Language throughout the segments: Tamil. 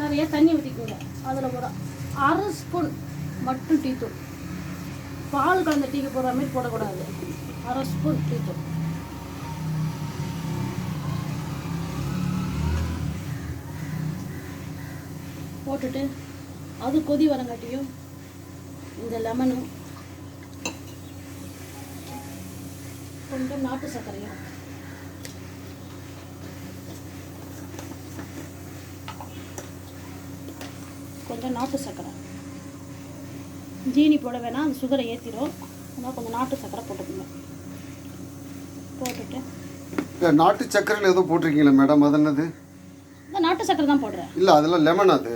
நிறைய தண்ணி ஊற்றிக்கோங்க அதில் ஒரு அரை ஸ்பூன் மட்டும் டீ தூள். பால் கலந்த டீக்கு போடுற மாதிரி போடக்கூடாது. அரை ஸ்பூன் டீ தூள். போட்டுட்டு அது கொதி வரங்காட்டியும் இந்த லெமனும் கொஞ்சம் நாட்டு சர்க்கரையும் கொஞ்சம் நாட்டு சர்க்கரை ஜீனி போட வேணாம் அந்த சுகரை ஏற்றிடும் அதனால் கொஞ்சம் நாட்டு சர்க்கரை போட்டுக்கோங்க. போட்டுட்டு. நாட்டு சக்கரையில் ஏதோ போட்டிருக்கீங்களா மேடம் அது என்னது? நாட்டு சர்க்கரை தான் போடுறேன். இல்லை அதெல்லாம் லெமன் அது.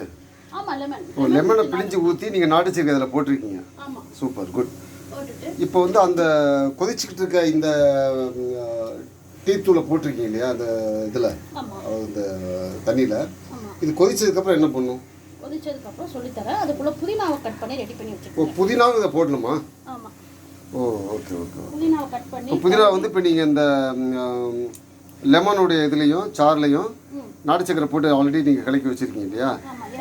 ஆமாம் லெமன் ஓ லெமனை பிழிஞ்சு ஊற்றி நீங்கள் நாட்டு சக்கரை அதில் போட்டிருக்கீங்க. ஆமாம் சூப்பர் குட். இப்போ வந்து அந்த கொதிச்சுக்கிட்டு இருக்க இந்த டீ தூளை போட்டிருக்கீங்க இல்லையா அந்த இதில்? இந்த தண்ணியில். இது கொதிச்சதுக்கப்புறம் என்ன பண்ணும்? கொதிச்சதுக்கப்புறம் சொல்லித்தரேன். அதுக்குள்ளே புதினாவை கட் பண்ணி ரெடி பண்ணி வச்சுக்கோங்க புதினாவும் இதை போடணுமா? ஆமாம் ஓ ஓகே ஓகே புதினாவை கட் பண்ணி புதினா வந்து இப்போ நீங்கள் இந்த லெமனுடைய இதுலேயும் சார்லையும். நாட்டு சக்கரை போட்டு ஆல்ரெடி நீங்கள் கலக்கி வச்சுருக்கீங்க இல்லையா?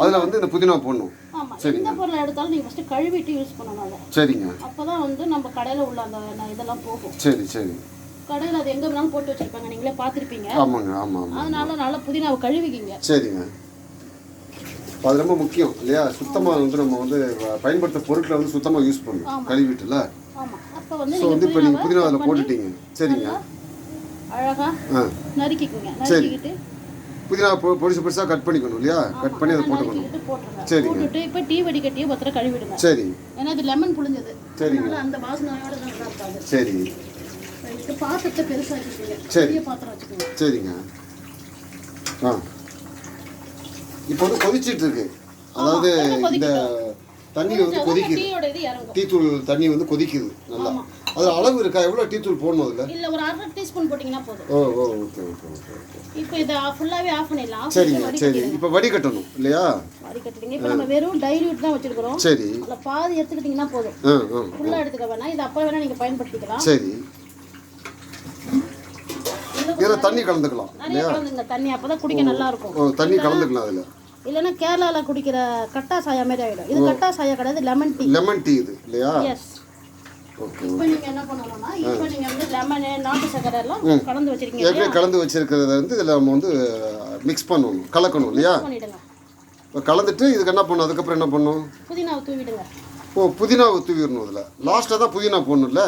அதில் வந்து இந்த புதினா போடணும். ஆமாம் எந்த பொருளை எடுத்தாலும் நீங்கள் ஃபஸ்ட்டு கழுவிட்டு யூஸ் பண்ணணும் அதை. சரிங்க. அப்போ தான் வந்து நம்ம கடையில் உள்ள அந்த இதெல்லாம் போகும். சரி சரி. கடையில் அது எங்கே வேணாலும் போட்டு வச்சுருப்பாங்க. நீங்களே பார்த்துருப்பீங்க. ஆமாங்க ஆமாம் அதனால நல்லா புதினாவை கழுவிக்கிங்க. சரிங்க. அப்ப அது ரொம்ப முக்கியம் இல்லையா? சுத்தமாக வந்து நம்ம வந்து பயன்படுத்த பொருட்களை வந்து சுத்தமாக யூஸ் பண்ணணும் கழுவிட்டுல. ஸோ வந்து இப்போ நீங்கள் புதினா அதில் போட்டுட்டீங்க. சரிங்க. அழகாக ஆ. நறுக்கிக்குங்க. நறுக்கிக்கிட்டு புதினா பொடிசு பொடிசாக கட் பண்ணிக்கணும் இல்லையா? கட் பண்ணி அதை போட்டுக்கணும். சரிங்க. போட்டுட்டு இப்போ டீ வடிகட்டியை பத்திரம் கழுவிடுங்க. சரி. ஏன்னா இது லெமன் புளிஞ்சது சரிங்க. அந்த வாசனையோட தான் சரி. பாத்திரத்தை பெருசாக்கிக்கோங்க. சரி. பாத்திரம் வச்சுக்கோங்க. சரிங்க. ஆ. இப்போ வந்து கொதிச்சிட்டு இருக்கு அதாவது இந்த தண்ணி வந்து கொதிக்குது. டீத்தூள் தண்ணி வந்து கொதிக்குது நல்லா. அதில் அளவு இருக்கா? எவ்வளோ டீத்தூள் போடணும் அதில்? இல்ல ஒரு அரை டீஸ்பூன் போட்டிங்கன்னா போதும். ஓ ஓ ஓகே ஓகே ஓகே ஓகே. இப்போ இதை ஃபுல்லாவே ஆஃப் பண்ணிடலாம் சரிங்க சரி. இப்போ வடிகட்டணும் இல்லையா? வடிகட்டுறீங்க இப்போ நம்ம வெறும் டைல்யூட் தான் வச்சிருக்கிறோம். சரி. அதில் பாதி எடுத்துக்கிட்டிங்கன்னா போதும். ஃபுல்லாக எடுத்துக்க வேணாம். இது அப்போ வேணால் நீங்கள் பயன்படுத்திக்கலாம். சரி. இதுல இதில் தண்ணி கலந்துக்கலாம் நிறைய கலந்துங்க. தண்ணி அப்போ தான் குடிக்க நல்லா இருக்கும் தண்ணி கலந்துக்கலாம் அதில் இல்லைன்னா கேரளால குடிக்கிற கட்டா சாயா மாதிரி ஆகிடும் இது கட்டா சாயா கிடையாது லெமன் டீ லெமன் டீ இது இல்லையா? எஸ் ஓகே இப்போ நீங்கள் என்ன பண்ணணும்னா இப்போ நீங்கள் வந்து லெமனு நாட்டு சக்கரை எல்லாம் கலந்து வச்சிருக்கீங்க ஏற்கனவே கலந்து வச்சிருக்கிறத வந்து இதில் நம்ம வந்து மிக்ஸ் பண்ணணும் கலக்கணும் இல்லையா? கலந்துட்டு இதுக்கு என்ன பண்ணணும்? அதுக்கப்புறம் என்ன புதினாவை தூவிடுங்க. ஓ புதினா தூவிடணும் அதில் லாஸ்ட்டாக தான் புதினா போடணும்ல?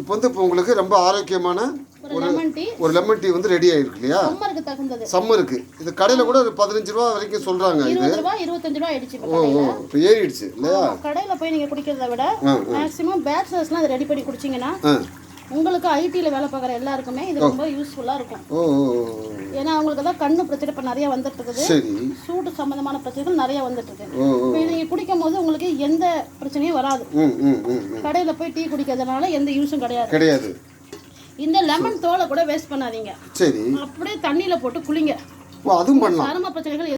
இப்போ வந்து இப்போ உங்களுக்கு ரொம்ப ஆரோக்கியமான ஒரு ஒரு லெமன் டீ வந்து ரெடி ஆயிருக்கு இல்லையா? சம்மருக்கு தகுந்தது. சம்மருக்கு இது கடையில் கூட ஒரு பதினஞ்சு ரூபா வரைக்கும் சொல்கிறாங்க இது. இருபது ரூபா இருபத்தஞ்சு ரூபா ஆயிடுச்சு இப்போ ஓ ஓ இப்போ ஏறிடுச்சு இல்லையா? கடையில் போய் நீங்கள் குடிக்கிறத விட மேக்ஸிமம் பேச்சுலர்ஸ்லாம் அதை ரெடி பண்ணி குடிச்சிங்கன்னா உங்களுக்கு ஐடியில் வேலை பார்க்குற எல்லாருக்குமே இது ரொம்ப யூஸ்ஃபுல்லாக இருக்கும். ஏன்னா அவங்களுக்கு தான் கண்ணு பிரச்சனை இப்போ நிறைய வந்துட்டு இருக்குது. சரி. சூடு சம்மந்தமான பிரச்சனைகள் நிறைய வந்துட்டு இருக்கு நீங்கள் குடிக்கும் போது உங்களுக்கு எந்த பிரச்சனையும் வராது. கடையில் போய் டீ குடிக்கிறதுனால எந்த யூஸும் கிடையாது. கிடையாது. இந்த லெமன் தோலை கூட வேஸ்ட் பண்ணாதீங்க. சரி. அப்படியே தண்ணியில் போட்டு குளிங்க. ஓ அதுவும் பண்ணலாம். சரும பிரச்சனைகள்